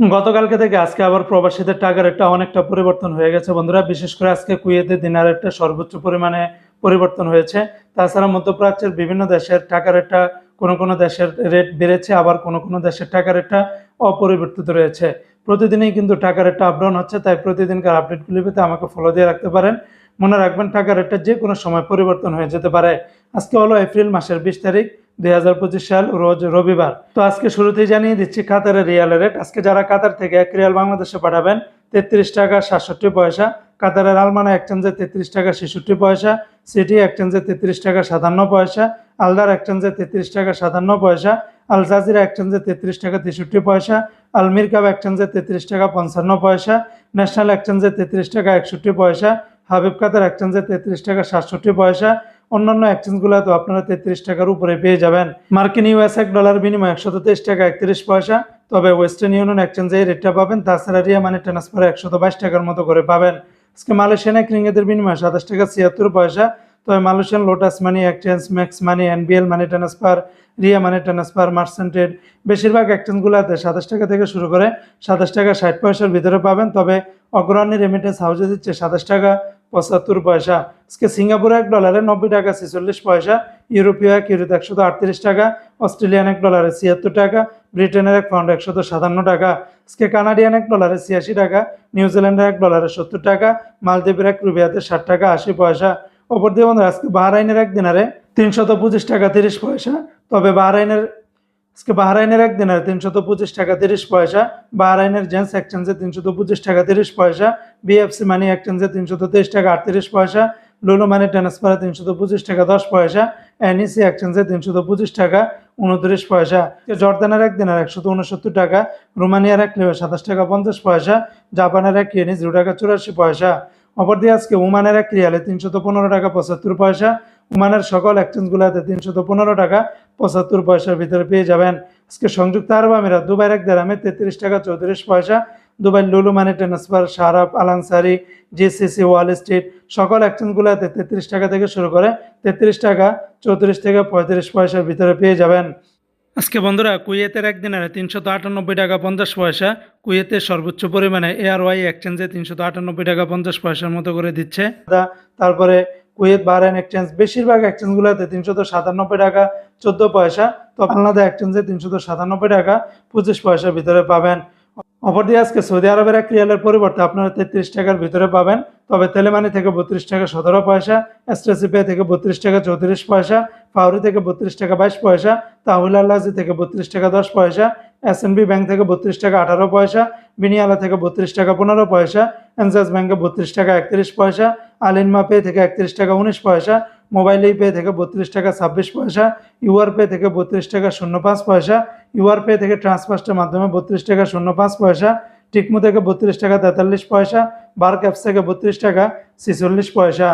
গতকালকে থেকে আজকে আবার প্রবাসীদের টাকার একটা অনেকটা পরিবর্তন হয়ে গেছে বন্ধুরা। বিশেষ করে আজকে কুয়েতে দিনার একটা সর্বোচ্চ পরিমাণে পরিবর্তন হয়েছে। তাছাড়া মধ্যপ্রাচ্যের বিভিন্ন দেশের টাকার একটা কোনো কোনো দেশের রেট বেড়েছে, আবার কোনো কোনো দেশের টাকার একটা অপরিবর্তিত রয়েছে। প্রতিদিনই কিন্তু টাকার একটা আপডাউন হচ্ছে, তাই প্রতিদিনকার আপডেটগুলি পেতে আমাকে ফলো দিয়ে রাখতে পারেন। মনে রাখবেন, টাকার রেটটা যে কোনো সময় পরিবর্তন হয়ে যেতে পারে। আজকে হলো এপ্রিল মাসের বিশ তারিখ। দুই হাজার পঁচিশ সাল রোজ রবিবার। তো আজকে শুরুতেই জানিয়ে দিচ্ছি কাতারের রিয়ালের রেট। আজকে যারা কাতার থেকে এক রিয়াল বাংলাদেশে পাঠাবেন, তেত্রিশ টাকা সাতষট্টি পয়সা। কাতারের আলমানা এক্সচেঞ্জে তেত্রিশ টাকা ছেষট্টি পয়সা। সিটি এক্সচেঞ্জে তেত্রিশ টাকা সাতান্ন পয়সা। আলদার এক্সচেঞ্জে তেত্রিশ টাকা সাতান্ন পয়সা। আল জাজিরা এক্সচেঞ্জে তেত্রিশ টাকা তেষট্টি পয়সা। আলমির কাপ এক্সচেঞ্জে তেত্রিশ টাকা পঞ্চান্ন পয়সা। ন্যাশনাল এক্সচেঞ্জে তেত্রিশ টাকা একষট্টি পয়সা। হাবিব কাতার এক্সচেঞ্জে তেত্রিশ টাকা সাতষট্টি পয়সা। অন্যান্য এক্সচেঞ্জগুলো তো আপনারা তেত্রিশ টাকার উপরে পেয়ে যাবেন। মার্কিন ইউএস এক ডলার বিনিময় একশত তেইশ টাকা একত্রিশ পয়সা। তবে ওয়েস্টার্ন ইউনিয়ন এক্সচেঞ্জে এই রেটটা পাবেন, তাছাড়া রিয়া মানি ট্রান্সফার একশত বাইশ টাকার মতো করে পাবেন। আজকে মালয়েশিয়ান এক রিঙ্গিতের বিনিময় সাতাশ টাকা ছিয়াত্তর পয়সা। তবে Malaysian Lotus money exchange Max money NBL money transfer Ria money transfer Merchantrade বেশিরভাগ এক্সচেঞ্জগুলোতে সাতাশ টাকা থেকে শুরু করে সাতাশ টাকা ষাট পয়সার ভিতরে পাবেন। তবে অগ্রণী রেমিটেন্স হাউসে দিচ্ছে সাতাশ টাকা। পঁচাত্তর পয়সা। আজকে সিঙ্গাপুর এক ডলারে নব্বই টাকা, ছেচল্লিশ পয়সা। ইউরোপীয় এক, ইউরোতে একশত আটত্রিশ টাকা। অস্ট্রেলিয়ান এক ডলারে ছিয়াত্তর টাকা। ব্রিটেনের এক পাউন্ড একশত সাতান্ন টাকা। আজকে কানাডিয়ান এক ডলারে ছিয়াশি টাকা। নিউজিল্যান্ডের এক ডলারে সত্তর টাকা। মালদ্বীপের এক রুবিয়াতে ষাট টাকা, আশি পয়সা। অপর দিয়ে বন্ধুরা, আজকে বাহরাইনের এক দিনারে তিনশত পঁচিশ টাকা, তিরিশ পয়সা। তবে বাহরাইনের আজকে বাহরাইনের এক দিনের তিনশত পঁচিশ টাকা তিরিশ পয়সা, বাহরাইনের জেন্স এক্সচেঞ্জে তিনশত পঁচিশ টাকা তিরিশ পয়সা, বিএফসি মানি এক্সচেঞ্জে তিনশত তেইশ টাকা আটত্রিশ পয়সা, লুলু মানি ট্রান্সফারে তিনশত পঁচিশ টাকা দশ পয়সা, এনইসি এক্সচেঞ্জে তিনশত পঁচিশ টাকা উনত্রিশ পয়সা। জর্দানের এক দিনের একশত উনসত্তর টাকা, রোমানিয়ার এক লিও সাতাশ টাকা পঞ্চাশ পয়সা, জাপানের এক ইয়েনি জিরো টাকা চুরাশি পয়সা। অপর দিয়ে আজকে ওমানের এক রিয়ালে তিনশত পনেরো টাকা পঁচাত্তর পয়সা, ওমানের সকল এক্সচেঞ্জগুলোতে তিনশত পনেরো টাকা পঁচাত্তর পয়সার ভিতরে পেয়ে যাবেন। আজকে সংযুক্ত আরব আমিরাত, দুবাইয়ের এক দেরামে তেত্রিশ টাকা চৌত্রিশ পয়সা Dubai Lulu money transfer Sharaf Al Ansari GCC Wall Street সকল এক্সচেঞ্জগুলোতে তেত্রিশ টাকা থেকে শুরু করে তেত্রিশ টাকা চৌত্রিশ থেকে পঁয়ত্রিশ পয়সার ভিতরে পেয়ে যাবেন। আজকে বন্ধুরা কুয়েতের একদিনের তিনশত আটানব্বই টাকা পঞ্চাশ পয়সা কুয়েতের সর্বোচ্চ পরিমাণে এআরওয়াই এক্সচেঞ্জে তিনশত আটানব্বই টাকা পঞ্চাশ পয়সার মতো করে দিচ্ছে। তারপরে কুয়েত বাহরাইন এক্সচেঞ্জ বেশিরভাগ এক্সচেঞ্জগুলোতে তিনশত সাতানব্বই টাকা চোদ্দ পয়সা, তো আলাদা এক্সচেঞ্জে তিনশত সাতানব্বই টাকা পঁচিশ পয়সার ভিতরে পাবেন। অপর দিয়ে আজকে সৌদি আরবের এক রিয়ালের পরিবর্তে আপনারা তেত্রিশ টাকার ভিতরে পাবেন, তবে তেলেমানি থেকে বত্রিশ টাকা সতেরো পয়সা এসটিসি থেকে বত্রিশ টাকা চৌত্রিশ পয়সা ফাউরি থেকে বত্রিশ টাকা বাইশ পয়সা তাহুল আল্লাজি থেকে বত্রিশ টাকা দশ পয়সা এসএনবি ব্যাংক থেকে বত্রিশ টাকা আঠারো পয়সা বিনিয়ালা থেকে বত্রিশ টাকা পনেরো পয়সা এনজাস ব্যাংকে বত্রিশ টাকা একত্রিশ পয়সা আলিনমা পে থেকে একত্রিশ টাকা উনিশ পয়সা মোবাইল পে থেকে বত্রিশ টাকা ছাব্বিশ পয়সা ইউআর পে থেকে বত্রিশ টাকা শূন্য পাঁচ পয়সা ইউআর পে থেকে ট্রান্সফার্সের মাধ্যমে বত্রিশ টাকা শূন্য পাঁচ পয়সা টিকমো থেকে বত্রিশ টাকা তেতাল্লিশ পয়সা বার ক্যাপস থেকে বত্রিশ টাকা ছেচল্লিশ পয়সা